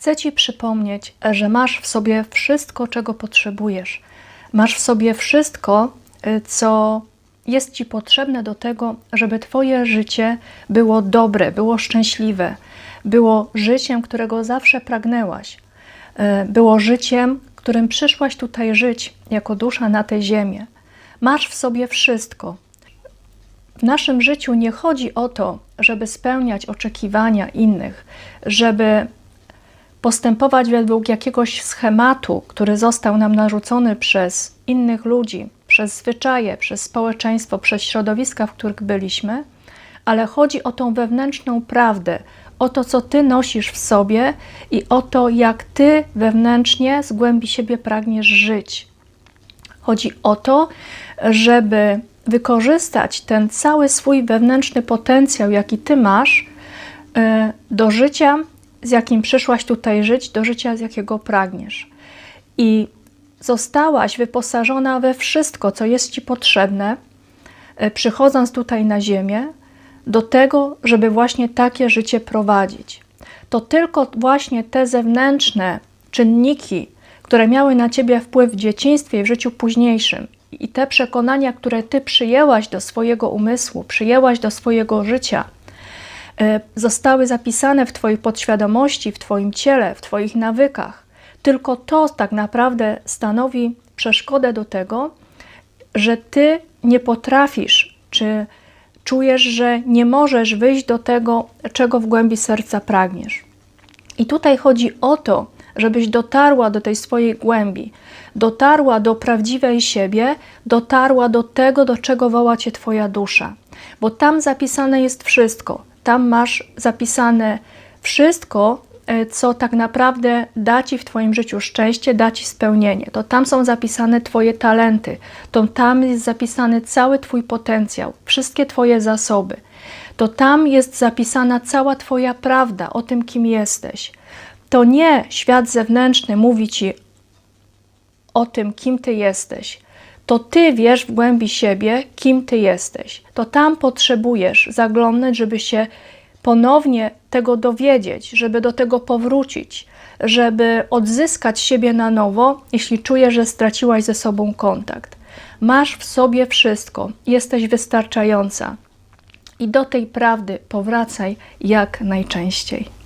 Chcę Ci przypomnieć, że masz w sobie wszystko, czego potrzebujesz. Masz w sobie wszystko, y, co jest Ci potrzebne do tego, żeby Twoje życie było dobre, było szczęśliwe, było życiem, którego zawsze pragnęłaś, y, było życiem, którym przyszłaś tutaj żyć jako dusza na tę ziemię. Masz w sobie wszystko. W naszym życiu nie chodzi o to, żeby spełniać oczekiwania innych, żeby postępować według jakiegoś schematu, który został nam narzucony przez innych ludzi, przez zwyczaje, przez społeczeństwo, przez środowiska, w których byliśmy, ale chodzi o tą wewnętrzną prawdę, o to, co ty nosisz w sobie i o to, jak ty wewnętrznie z głębi siebie pragniesz żyć. Chodzi o to, żeby wykorzystać ten cały swój wewnętrzny potencjał, jaki ty masz, y, do życia, z jakim przyszłaś tutaj żyć, do życia, z jakiego pragniesz. I zostałaś wyposażona we wszystko, co jest ci potrzebne, y, przychodząc tutaj na Ziemię, do tego, żeby właśnie takie życie prowadzić. To tylko właśnie te zewnętrzne czynniki, które miały na ciebie wpływ w dzieciństwie i w życiu późniejszym, i te przekonania, które ty przyjęłaś do swojego umysłu, przyjęłaś do swojego życia, e, zostały zapisane w Twojej podświadomości, w Twoim ciele, w Twoich nawykach. Tylko to tak naprawdę stanowi przeszkodę do tego, że Ty nie potrafisz, czy czujesz, że nie możesz wyjść do tego, czego w głębi serca pragniesz. I tutaj chodzi o to, żebyś dotarła do tej swojej głębi, dotarła do prawdziwej siebie, dotarła do tego, do czego woła cię Twoja dusza. Bo tam zapisane jest wszystko. Tam masz zapisane wszystko, e, co tak naprawdę da ci w Twoim życiu szczęście, da ci spełnienie. To tam są zapisane Twoje talenty, to tam jest zapisany cały Twój potencjał, wszystkie Twoje zasoby. To tam jest zapisana cała Twoja prawda o tym, kim jesteś. To nie świat zewnętrzny mówi ci o tym, kim ty jesteś. To ty wiesz w głębi siebie, kim ty jesteś. To tam potrzebujesz zaglądnąć, żeby się ponownie tego dowiedzieć, żeby do tego powrócić, żeby odzyskać siebie na nowo, jeśli czujesz, że straciłaś ze sobą kontakt. Masz w sobie wszystko, jesteś wystarczająca. I do tej prawdy powracaj jak najczęściej.